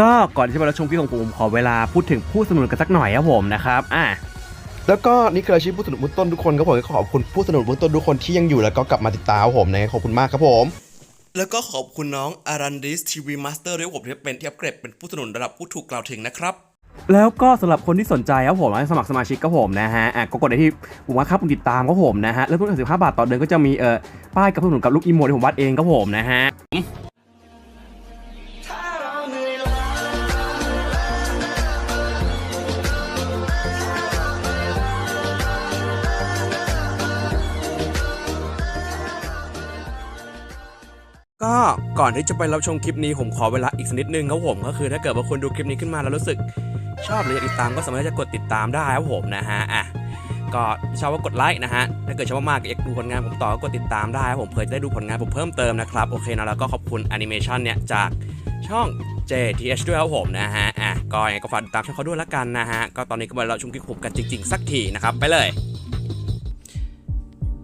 ก็ก่อนที่จะไปรับชมคลิปของผมขอเวลาพูดถึงผู้สนับสนุนกันสักหน่อยครับผมนะครับอะแล้วก็นี่คืออาชีพผู้สนับสนุนเบื้องต้นทุกคนครับผมขอบคุณผู้สนับสนุนเบื้องต้นทุกคนที่ยังอยู่แล้วก็กลับมาติดตามผมนะขอบคุณมากครับผม แล้วก็ขอบคุณน้องอารันดิสทีวีมาสเตอร์ด้วยผมที่เป็นที่อัปเกรดเป็นผู้สนับสนุนระดับผู้ถูกกล่าวถึงนะครับแล้วก็สำหรับคนที่สนใจครับผมให้สมัครสมาชิกครับผมนะฮะอะก็กดได้ที่ปุ่มว่าครับปุ่มติดตามครับผมนะฮะเริ่มต้นสิบห้าบาทต่อเดือนก็จะมีเอ่อป้ายกับผู้สนับสนุนกับลูกอีโมที่ผมวาดเองครับผมนะฮะ ก็ก่อนที่จะไปรับชมคลิปนี้ผมขอเวลาอีกสักนิดนึงครับผมก็คือถ้าเกิดว่าคุณดูคลิปนี้ขึ้นมาแล้วรู้สึกชอบหรืออยากติดตามก็สามารถจะกดติดตามได้ครับผมนะฮะอะก็ชอบก็กดไลค์นะฮะ ถ้าเกิดชอบมากๆอยากดูผลงานผมต่อก็กดติดตามได้ครับผมเพื่อจะได้ดูผลงานผมเพิ่มเติมนะครับ โอเคนะแล้วก็ขอบคุณแอนิเมชันเนี่ยจากช่อง JTH ด้วยครับผมนะฮะ อะ ก็ยังไงก็ฝากติดตามช่องเขาด้วยละกันนะฮะ ก็ตอนนี้ก็มาเราชมคลิปผมกันจริง ๆ สักทีนะครับ ไปเลย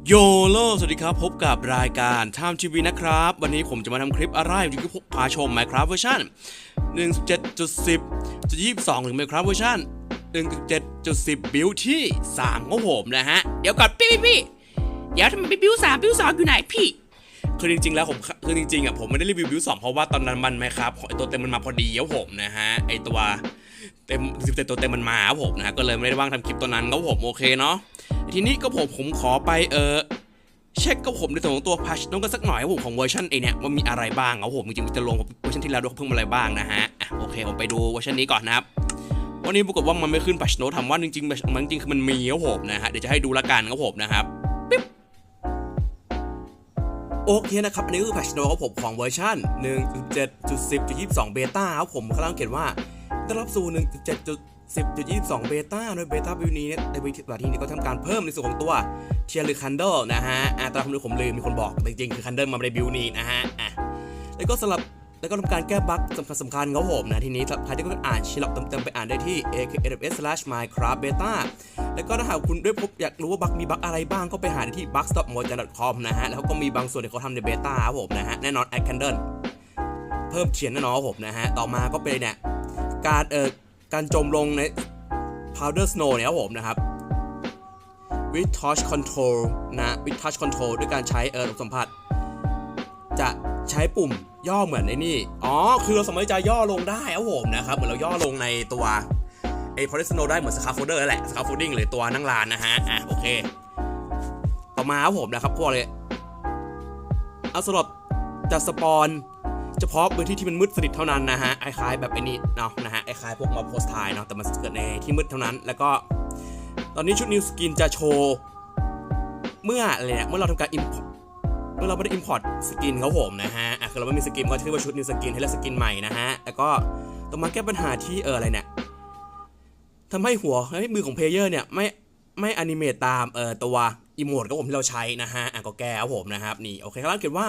โยโลสวัสดีครับ พบกับรายการ Time TV นะครับ วันนี้ผมจะมาทำคลิปอะไรจริงๆก็พาชม Minecraft เวอร์ชัน1.7.10 22 หรือ Minecraft เวอร์ชัน1.7.10 บิลที่ 3 ของผมนะฮะ เดี๋ยวก่อนพี่พี่พี่เดี๋ยวทำไมไปบิลสามบิลสองอยู่ไหนพี่คือจริงๆแล้วผมคือจริงๆอะผมไม่ได้รีวิวบิลสองเพราะว่าตอนนั้นมันไหมครับไอตัวเต็มมันมาพอดีครับผมนะฮะไอตัวเต็มสิบเต็มตัวเต็มมันมาครับผมนะฮะก็เลยไม่ได้ว่างทำคลิปตัวนั้นครับผมโอเคเนาะ ทีนี้ก็ผมผมขอไปเออเช็คกับผมในส่วนของตัวพัชน้องกันสักหน่อยผมของเวอร์ชันเอเนี่ยว่ามีอะไรบ้างครับผมจริงๆจะลงเวอร์ชันที่แล้วด้วยเพิ่มอะไรบ้างนะฮะโอเคผมไปดูเวอร์ชันนี้ก่อนนะครับวันนี้ปรากฏว่ามันไม่ขึ้นพัชโนทำว่าจริงๆมันจริงคือมันมีครับผมนะฮะเดี๋ยวจะให้ดูละกันครับผมนะครับปิ๊บโอเคนะครับอันนี้คือพัชโนครับผมของเวอร์ชัน1.7.10.22เบต้าครับผมข้างล่างเขียนว่าได้รับสู่ 10.22 เบต้าโดยเบต้าบิวนี้เนี่ยในวิธีที่นี้ก็ทำการเพิ่มในส่วนของตัวเทียร์หรือคันเดิลนะฮะอ่าตามคำนึกผมลืมมีคนบอกแต่จริงๆคือคันเดิลมาในบิวนี้นะฮะอะแล้วก็สำหรับแล้วก็ทำการแก้บั๊กสำคัญสำคัญครับผมนะทีนี้ใครที่ก็อ่านชิลล์เต็มๆไปอ่านได้ที่ akfs/minecraft beta แล้วก็ถ้าหากคุณด้วยพบอยากรู้ว่าบั๊กมีบั๊กอะไรบ้างก็ไปหาได้ที่ bugstopmoja.com นะฮะแล้วก็มีบางส่วนที่เขาทำในเบต้าครับผมนะฮะแน่นอน a d candle เพิ่มเขียนแน่นอนครับผมนะฮะต่อมาก็เป็นเนี่ยการเอ่อ การจมลงใน powder snow เนี่ยครับผมนะครับ with touch control นะ with touch control ด้วยการใช้เออสัมผัส จะใช้ปุ่มย่อเหมือนในนี่ อ๋อ คือเราสามารถจะย่อลงได้ครับผมนะครับ เหมือนเราย่อลงในตัวไอ้ powder snow ได้เหมือน scaffolder แหละ scaffolding หรือตัวนั่งลานนะฮะ อะโอเค ต่อมาครับผมนะครับพวกเลยเอาสำหรับจะสปอน เฉพาะพื้นที่ที่มันมืดสนิทเท่านั้นนะฮะคล้ายๆแบบไอ้นี่เนาะนะฮะคล้ายๆพวกมาโพสทายเนาะแต่มันเกิดในที่มืดเท่านั้น แล้วก็ ตอนนี้ชุดนิวสกินจะโชว์เมื่ออะไรเนี่ยเมื่อเราทำการ import เมื่อเราไม่ได้ import สกินเขาผมนะฮะอะคือเราไม่มีสกินก็ชื่อว่าชุดนิวสกินให้เลือกสกินใหม่นะฮะแล้วก็ต้องมาแก้ปัญหาที่เอออะไรเนี่ยทำให้หัวให้มือของเพลเยอร์เนี่ยไม่ไม่อนิเมตตามเออตัวอีโมดของผมที่เราใช้นะฮะอะก็แก้ครับผมนะครับนี่โอเคข้างล่างเขียนว่า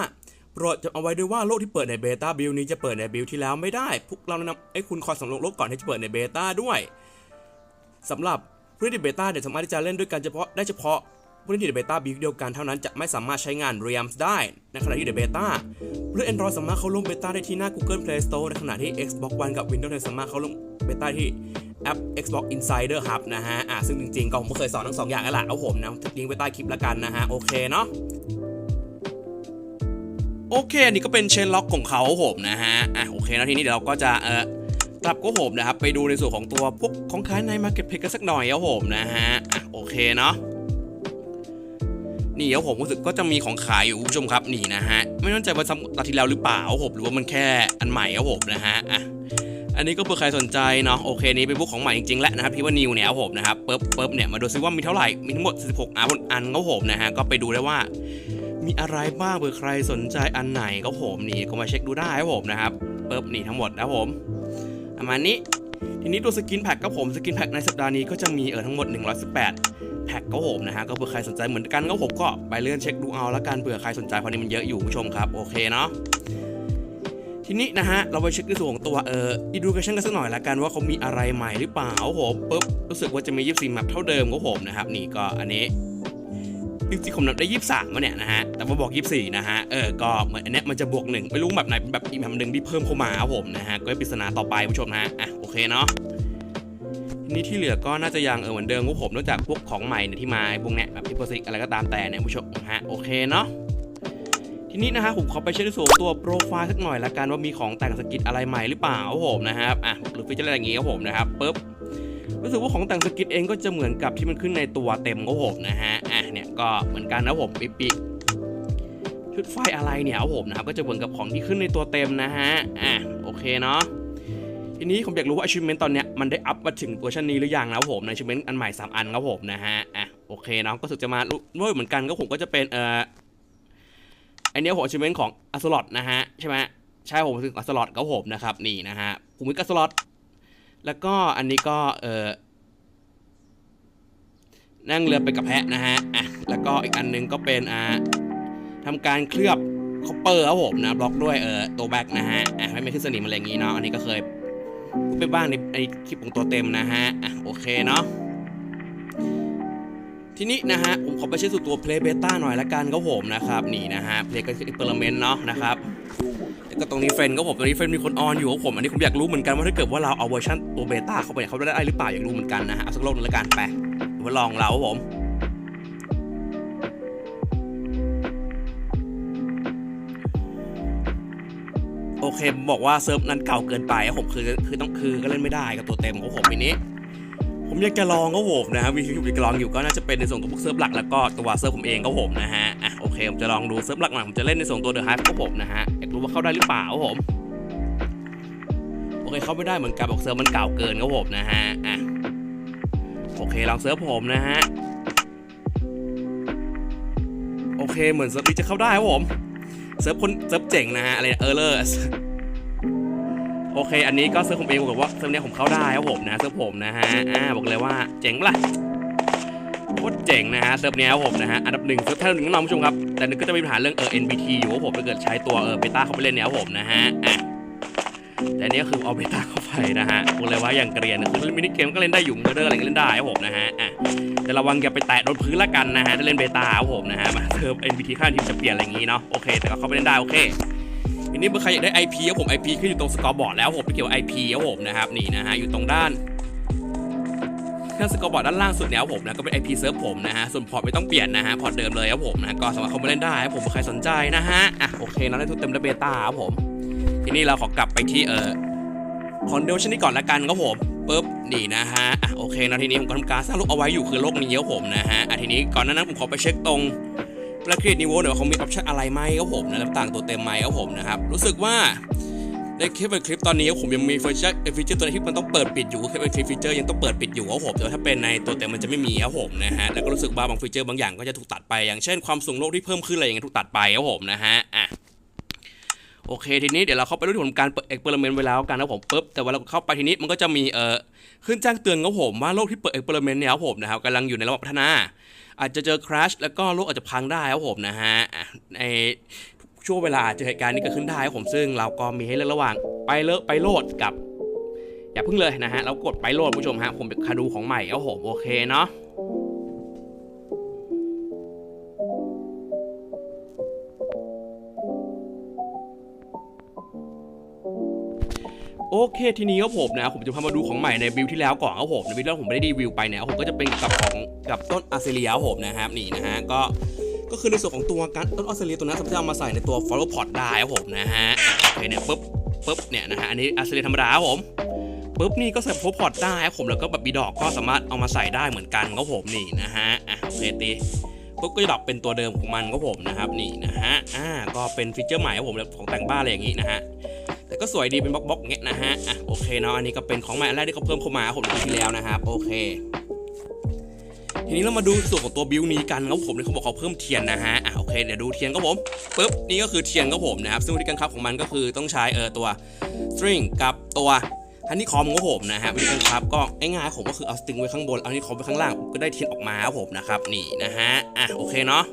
โปรดจะเอาไว้ด้วยว่าโลกที่เปิดในเบต้าบิลนี้จะเปิดในบิลที่แล้วไม่ได้ พวกเราแนะนำให้คุณคอยสำรวจโลกก่อนที่จะเปิดในเบต้าด้วยสำหรับผู้เล่นในเบต้าเนี่ยสามารถที่จะเล่นด้วยกันเฉพาะได้เฉพาะผู้เล่นที่ในเบต้าบิลเดียวกันเท่านั้นจะไม่สามารถใช้งาน Realms ได้ในขณะที่ในเบต้าผู้เล่น Android สามารถเข้าร่วมเบต้าได้ที่หน้า Google Play Store ในขณะที่ Xbox One กับ Windows สามารถเข้าร่วมเบต้าที่แอป Xbox Insider Hub นะฮะอะซึ่งจริงๆก็ผมก็เคยสอนทั้งสองอย่างแล้วล่ะเอาผมนะลิงก์ไว้ใต้คลิปแล้วกันนะฮะโอเคเนาะ โอเค อันนี้ก็เป็นเชนล็อกของเขาผมนะฮะ อะโอเคแล้วทีนี้เดี๋ยวเราก็จะเออกลับก็ผมนะครับ ไปดูในส่วนของตัวพวกของขายใน Marketplace กันสักหน่อยครับผมนะฮะ อะโอเคเนาะ นี่ครับผมรู้สึกก็จะมีของขายอยู่คุณผู้ชมครับนี่นะฮะ ไม่แน่ใจว่าซ้ำตอนที่แล้วหรือเปล่าผมหรือว่ามันแค่อันใหม่ครับผมนะฮะ อะอันนี้ก็เผื่อใครสนใจเนาะโอเคนี่เป็นพวกของใหม่จริงๆแล้วนะครับพี่ว่านิวเนี่ยผมนะครับเปิ๊บเปิ๊บเนี่ยมาดูซิว่ามีเท่าไหร่มีทั้งหมด 46อันอันครับผมนะฮะก็ไปดูได้ว่า มีอะไรบ้างเผื่อใครสนใจอันไหนก็ผมนี่ก็มาเช็คดูได้ครับผมนะครับเปิบนี่ทั้งหมดนะผมประมาณนี้ทีนี้ตัวสกินแพ็กก็ผมสกินแพ็กในสัปดาห์นี้ก็จะมีเออทั้งหมด 118 แพ็กก็ผมนะฮะก็เผื่อใครสนใจเหมือนกันก็ผมก็ไปเลื่อนเช็คดูเอาละกันเผื่อใครสนใจเพราะนี้มันเยอะอยู่ผู้ชมครับโอเคเนาะทีนี้นะฮะเราไปเช็คในส่วนของตัวเอ่อ education กันสักหน่อยละกันว่าเขามีอะไรใหม่หรือเปล่าผมปุ๊บรู้สึกว่าจะมี 24แมปเท่าเดิมก็ผมนะครับนี่ก็อันนี้ จริงๆผมนับได้ยี่สามมาเนี่ยนะฮะแต่มาบอกยี่สี่นะฮะเออก็เหมือนอันเนี้ยมันจะบวกหนึ่งไม่รู้แบบไหนเป็นแบบอีกแบบหนึ่งที่เพิ่มเข้ามาครับผมนะฮะก็เป็นปริศนาต่อไปผู้ชมนะอะโอเคเนาะทีนี้ที่เหลือก็น่าจะยังเออเหมือนเดิมพวกผมนอกจากพวกของใหม่เนี่ยที่มาพวกเนี้ยแบบพิพสิกอะไรก็ตามแต่เนี่ยผู้ชมนะฮะโอเคเนาะทีนี้นะฮะผมขอไปเช็คในส่วนของตัวโปรไฟล์สักหน่อยละกันว่ามีของแต่งสกิทอะไรใหม่หรือเปล่าครับผมนะครับอะหรือฟีเจอร์อะไรอย่างงี้ครับผมนะครับปึ๊บรู้สึกว่าของแต่งสกิทเองก็จะเหมือนกับที่มันขึ้นในตัวเต็มครับผมนะฮะ ก็เหมือนกันนะผมปิ๊กปิ๊ชุดไฟอะไรเนี่ยครับผมนะครับก็จะเหมือนกับของที่ขึ้นในตัวเต็มนะฮะอะโอเคเนาะทีนี้ผมอยากรู้ว่า achievement ตอนเนี้ยมันได้อัพมาถึงเวอร์ชันนี้หรือยังนะครับผม achievement อันใหม่ 3 อันครับผมนะฮะอะโอเคเนาะก็สึกจะมาด้วยเหมือนกันก็ผมก็จะเป็นเอ่อไอเนี้ยผม achievement ของอัสลอตนะฮะใช่ไหมใช่ผมถึงอัสลอตครับผมนะครับนี่นะฮะผมมีอัสลอตแล้วก็อันนี้ก็เอ่อ นั่งเรือไปกับแพะนะฮะอะแล้วก็อีกอันหนึงก็เป็นอ่าทำการเคลือบคอปเปอร์ครับผมนะบล็อกด้วยเออตัวแบ็กนะฮะอะให้ไม่ขึ้นสนิมอะไรอย่างงี้เนาะอันนี้ก็เคยพูดไปบ้างในในคลิปของตัวเต็มนะฮะอะโอเคเนาะทีนี้นะฮะผมขอไปเช็คสู่ตัว Play Beta หน่อยละกันครับผมนะครับนี่นะฮะ Play ก็คือ Experiment เนาะนะครับแล้วก็ตรงนี้เฟรนก็ผมตรงนี้เฟรนมีคนออนอยู่ครับผมอันนี้ผมอยากรู้เหมือนกันว่าถ้าเกิดว่าเราเอาเวอร์ชันตัวเบต้าเข้าไปเขาได้หรือเปล่าอยากรู้เหมือนกันนะฮะเอาสักโลกนึงละกันไป เดี๋ยวมาลองเราครับผม โอเคบอกว่าเซิร์ฟนั้นเก่าเกินไปครับผมคือคือต้องคือก็เล่นไม่ได้กับตัวเต็มของผมอันนี้ ผมอยากจะลองก็ผมนะฮะวิธีที่ผมอยากจะลองอยู่ก็น่าจะเป็นในส่วนของพวกเซิร์ฟหลักแล้วก็ตัวเซิร์ฟผมเองก็ผมนะฮะอะโอเคผมจะลองดูเซิร์ฟหลักหน่อยผมจะเล่นในส่วนตัวเดอะไฮฟ์ก็ผมนะฮะอยากรู้ว่าเข้าได้หรือเปล่าครับผมโอเคเข้าไม่ได้เหมือนกันบอกเซิร์ฟมันเก่าเกินก็ผมนะฮะอะ โอเคลองเซิร์ฟผมนะฮะ โอเคเหมือนเซิร์ฟนี้จะเข้าได้ครับผม เซิร์ฟคนเซิร์ฟเจ๋งนะฮะอะไรเออร์เลอร์โอเค อันนี้ก็เซิร์ฟผมเองบอกว่าเซิร์ฟเนี้ยผมเข้าได้ครับผมนะเซิร์ฟผมนะฮะอ่าบอกเลยว่าเจ๋งปะล่ะโคตรเจ๋งนะฮะเซิร์ฟเนี้ยครับผมนะฮะอันดับหนึ่งเซิร์ฟท่านหนึ่งน้องผู้ชมครับแต่นึกก็จะมีปัญหาเรื่องเออ NBT อยู่ว่าผมถ้าเกิดใช้ตัวเออเบต้าเข้าไปเล่นเนี้ยครับผมนะฮะอะ แต่นี้ก็คือเอาเบต้าเข้าไปนะฮะบอกเลยว่าอย่างเกรียนคือมินิเกมก็เล่นได้อยู่เมอร์เดอร์อะไรก็เล่นได้ครับผมนะฮะอะแต่ระวังอย่าไปแตะโดนพื้นละกันนะฮะถ้าเล่นเบต้าครับผมนะฮะมาเซิร์ฟ NBT ข้างทีมจะเปลี่ยนอะไรอย่างงี้เนาะโอเคแต่ก็เข้าไปเล่นได้โอเคทีนี้เมื่อใครอยากได้ IP ครับผม IP ขึ้นอยู่ตรงสกอร์บอร์ดแล้วผมไม่เกี่ยวกับ IP ครับผมนะครับนี่นะฮะอยู่ตรงด้านข้างสกอร์บอร์ดด้านล่างสุดเนี่ยผมนะก็เป็น IP เซิร์ฟผมนะฮะส่วนพอร์ตไม่ต้องเปลี่ยนนะฮะพอร์ตเดิมเลยครับผมนะก็สามารถเข้ามาเล่นได้ครับผมใครสนใจนะฮะอะโอเคเราได้ทุกเต็มได้เบต้าครับผม ทีนี้เราขอกลับไปที่เออคอนเดลชันนี้ก่อนละกันครับผมปุ๊บนี่นะฮะอะโอเคนะทีนี้ผมก็ทำการสร้างโลกเอาไว้อยู่คือโลกนี้ครับผมนะฮะอะทีนี้ก่อนหน้านั้นผมขอไปเช็คตรงแล้วครีเอทนิวโวเนี่ยว่าเขามีออปชั่นอะไรไหมครับผมนะต่างตัวเต็มไหมครับผมนะครับรู้สึกว่าในคลิปเป็นคลิปตอนนี้ผมยังมีฟีเจอร์ฟีเจอร์ตัวที่มันต้องเปิดปิดอยู่ก็คือเป็นฟีเจอร์ยังต้องเปิดปิดอยู่ครับผมแต่ถ้าเป็นในตัวเต็มมันจะไม่มีครับผมนะฮะแล้วก็รู้สึกว่าบางฟีเจอร์บางอย่างก็จะถูกตัดไปอย่างเช่นความสูงโลกที่เพิ่มขึ้นอะไรอย่างเงี้ยถูกตัดไปครับผมนะฮะอะ โอเคทีนี้เดี๋ยวเราเข้าไปดูที่ผลการเปิดเอ็กเพร์เมนต์ไว้แล้วกันครับผมปุ๊บแต่ว่าเราเข้าไปทีนี้มันก็จะมีเอ่อขึ้นแจ้งเตือนครับผมว่าโลกที่เปิดเอ็กเพร์เมนต์เนี่ยครับผมนะครับกำลังอยู่ในระหว่างพัฒนา อาจจะเจอคราชแล้วก็โลกอาจจะพังได้ครับผมนะฮะในช่วงเวลาอาจจะเหตุการณ์นี้เกิดขึ้นได้ครับผมซึ่งเราก็มีให้เลือกระหว่างไปเลอะไปโหลดกับ อย่าเพิ่งเลยนะฮะเรากดไปโหลดผู้ชมฮะผมเป็นคาดูของใหม่ครับผมโอเคเนาะ เคทีนี้ครับผมนะผมจะพามาดูของใหม่ในบิลที่แล้วก่อนครับผมในบิลที่แล้วผมไม่ได้รีวิวไปนี่ยผมก็จะเป็นกับของกับต้นอาเซเลียผมนะครับนี่นะฮะก็ก็คือในส่วนของตัวการต้นออสเตรเลียตัวนั้นสามารถเอามาใส่ในตัว follow pot ได้ครับผมนะฮะโอเคเนี่ยปุ๊บปุ๊บเนี่ยนะฮะอันนี้ออสเตรเลียธรรมดาครับผมปุ๊บนี่ก็ใส่ follow pot ได้ครับผมแล้วก็แบบบีดอกก็สามารถเอามาใส่ได้เหมือนกันครับผมนี่นะฮะอะโอเคตีปุ๊บก็จะดรอปเป็นตัวเดิมของมันครับผมนะครับนี่นะฮะอ่าก็เป็นฟีเจอร์ใหม่ครับผมของแต่งบ้านอะไรอย่างงี้นะฮะ ก็สวยดีเป็นบล็อกบล็อกๆเงี้ยนะฮะอะโอเคเนาะอันนี้ก็เป็นของใหม่อันแรกที่เขาเพิ่มเข้ามาผมที่แล้วนะครับโอเคทีนี้เรามาดูส่วนของตัวบิวนี้กันครับผมเขาบอกเขาเพิ่มเทียนนะฮะอะโอเคเดี๋ยวดูเทียนครับผมปุ๊บนี่ก็คือเทียนครับผมนะครับซึ่งวิธีการคับของมันก็คือต้องใช้เออตัว string กับตัวฮันนี่คอมครับผมนะฮะวิธีการคับก็ง่ายๆผมก็คือเอาสตริงไว้ข้างบนเอาฮันนี่คอมไว้ข้างล่างก็ได้เทียนออกมาครับผมนะครับนี่นะฮะอะโอเคเนาะ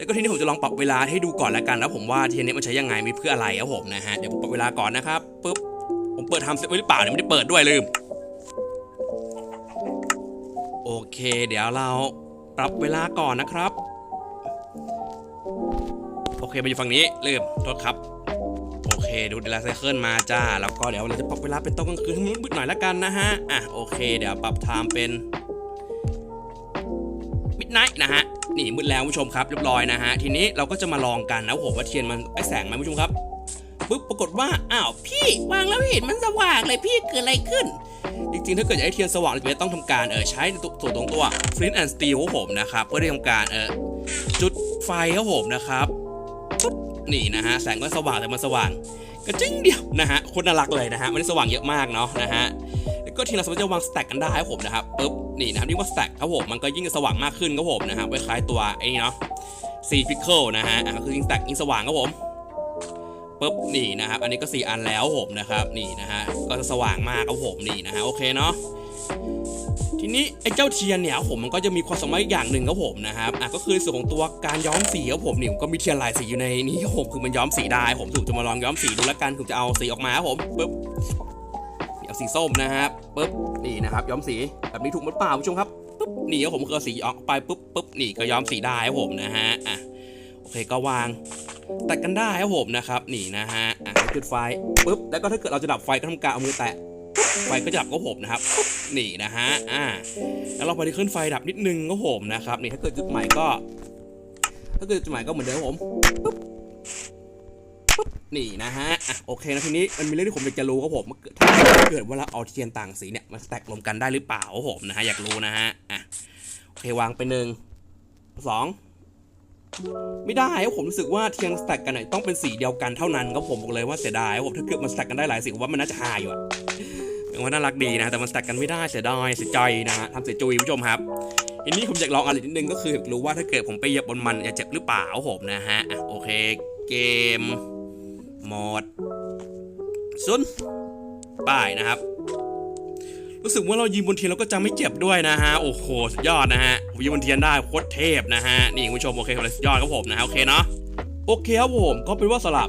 แล้วก็ทีนี้ผมจะลองปรับเวลาให้ดูก่อนล้วกันแล้วผมว่าเทียนนี้มันใช้ยังไงมีเพื่ออะไรครับผมนะฮะเดี๋ยวผมปรับเวลาก่อนนะครับปุ๊บผมเปิดทำเสร็จไว้หรือเปล่าเนี่ยไม่ได้เปิดด้วยลืมโอเค เดี๋ยวเราปรับเวลาก่อนนะครับ โอเคมาอยู่ฝั่งนี้ลืมโทษครับโอเคดูเดลไซเคิลมาจ้าแล้วก็เดี๋ยวเราจะปรับเวลาเป็นตอนกลางคืนให้มันมืดหน่อยละกันนะฮะอะโอเค เดี๋ยวปรับไทม์เป็น ไนท์นะฮะนี่มืดแล้วผู้ชมครับเรียบร้อยนะฮะทีนี้เราก็จะมาลองกันนะผมว่าเทียนมันไอแสงไหมผู้ชมครับปุ๊บปรากฏว่าอ้าวพี่วางแล้วเห็นมันสว่างเลยพี่เกิดอะไรขึ้น จริงๆ ถ้าเกิดอยากให้เทียนสว่างเราจะต้องทำการเออใช้ตัวส่วนตรงตัว flint and steel ครับผมนะครับเพื่อที่ทำการเออจุดไฟครับผมนะครับปุ๊บนี่นะฮะแสงก็สว่างแต่มันสว่างกระจิ้งเดียวนะฮะคนน่ารักเลยนะฮะไม่ได้สว่างเยอะมากเนาะนะฮะ ก็ทีเราสามารถจะวางสแต็กกันได้ครับผมนะครับปุ๊บนี่นะครับนี่ว่าสแต็กครับผมมันก็ยิ่งสว่างมากขึ้นครับผมนะครับคล้ายๆตัวไอ้นี่เนาะซีฟิคเกิลนะฮะก็คือยิ่งสแต็กยิ่งสว่างครับผมปุ๊บนี่นะครับอันนี้ก็ 4 อันแล้วผมนะครับนี่นะฮะก็จะสว่างมากครับผมนี่นะฮะโอเคเนาะทีนี้ไอ้เจ้าเทียนเนี่ยผมมันก็จะมีความสามารถอย่างหนึ่งครับผมนะครับอะก็คือส่วนของตัวการย้อมสีครับผมนี่ผมก็มีเทียนลายสีอยู่ในนี้ครับผมคือมันย้อมสีได้ผมถูกจะมาลองย้อมสีดูแล้วกันถูกจะเอาสีออกมาครับผมปุ๊บ สีส้มนะครับปุ๊บนี่นะครับ ย้อมสีแบบนี้ถูกหมดเปล่าผู้ชมครับปุ๊บนี่ครับผมคือเอาสีออกไปปุ๊บปุ๊บนี่ก็ย้อมสีได้ครับผมนะฮะอะโอเคก็วางตัดกันได้ครับผมนะครับนี่นะฮะอะจุดไฟปุ๊บแล้วก็ถ้าเกิดเราจะดับไฟก็ทำการเอามือแตะไฟก็จะดับก็ผมนะครับนี่นะฮะอ่าแล้วเราพอที่ขึ้นไฟดับนิดนึงก็ผมนะครับนี่ถ้าเกิดจุดใหม่ก็ ถ้าเกิดจุดใหม่ก็เหมือนเดิมครับผมปุ๊บ นี่นะฮะอะโอเคนะทีนี้มันมีเรื่องที่ผมอยากจะรู้ครับผมถ้าเกิดว่าเราเอาเทียนต่างสีเนี่ยมาสแตกรวมกันได้หรือเปล่าครับผมนะฮะอยากรู้นะฮะอะโอเควางไปหนึ่งสองไม่ได้ครับผมรู้สึกว่าเทียนสแต็กกันเนี่ยต้องเป็นสีเดียวกันเท่านั้นก็ผมบอกเลยว่าเสียดายครับผมถ้าเกิดมันสแต็กกันได้หลายสีผมว่ามันน่าจะหาอยู่อะผมว่าน่ารักดีนะแต่มันสแต็กกันไม่ได้เสียดายเสียใจนะฮะทำเสียจุยผู้ชมครับทีนี้ผมอยากลองอะไรนิดนึงก็คืออยากรู้ว่าถ้าเกิดผมไปเหยียบบนมันจะเจ็บหรือเปล่าครับผมนะฮะโอเค เกม หมดซุนป้ายนะครับ รู้สึกว่าเรายืนบนเทียนเราก็จะไม่เจ็บด้วยนะฮะ โอ้โหสุดยอดนะฮะยืนบนเทียนได้โคตรเทพนะฮะ นี่คุณผู้ชมโอเคเลยสุดยอดครับผมนะฮะโอเคเนาะ โอเคครับผมก็เป็นว่าสลับ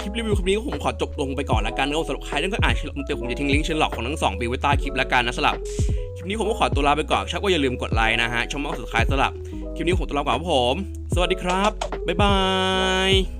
คลิปรีวิวคลิปนี้ก็ผมขอจบลงไปก่อนละกันก็สำหรับใครที่ก็อ่านชื่อเดี๋ยวผมจะทิ้งลิงก์เชนหลอกของทั้งสองปีไว้ใต้คลิปละกันนะสลับคลิปนี้ผมก็ขอตัวลาไปก่อนชักว่าอย่าลืมกดไลค์นะฮะชมมาสุดท้ายสลับคลิปนี้ผมตัวลาไปก่อนครับผม สวัสดีครับบ๊ายบาย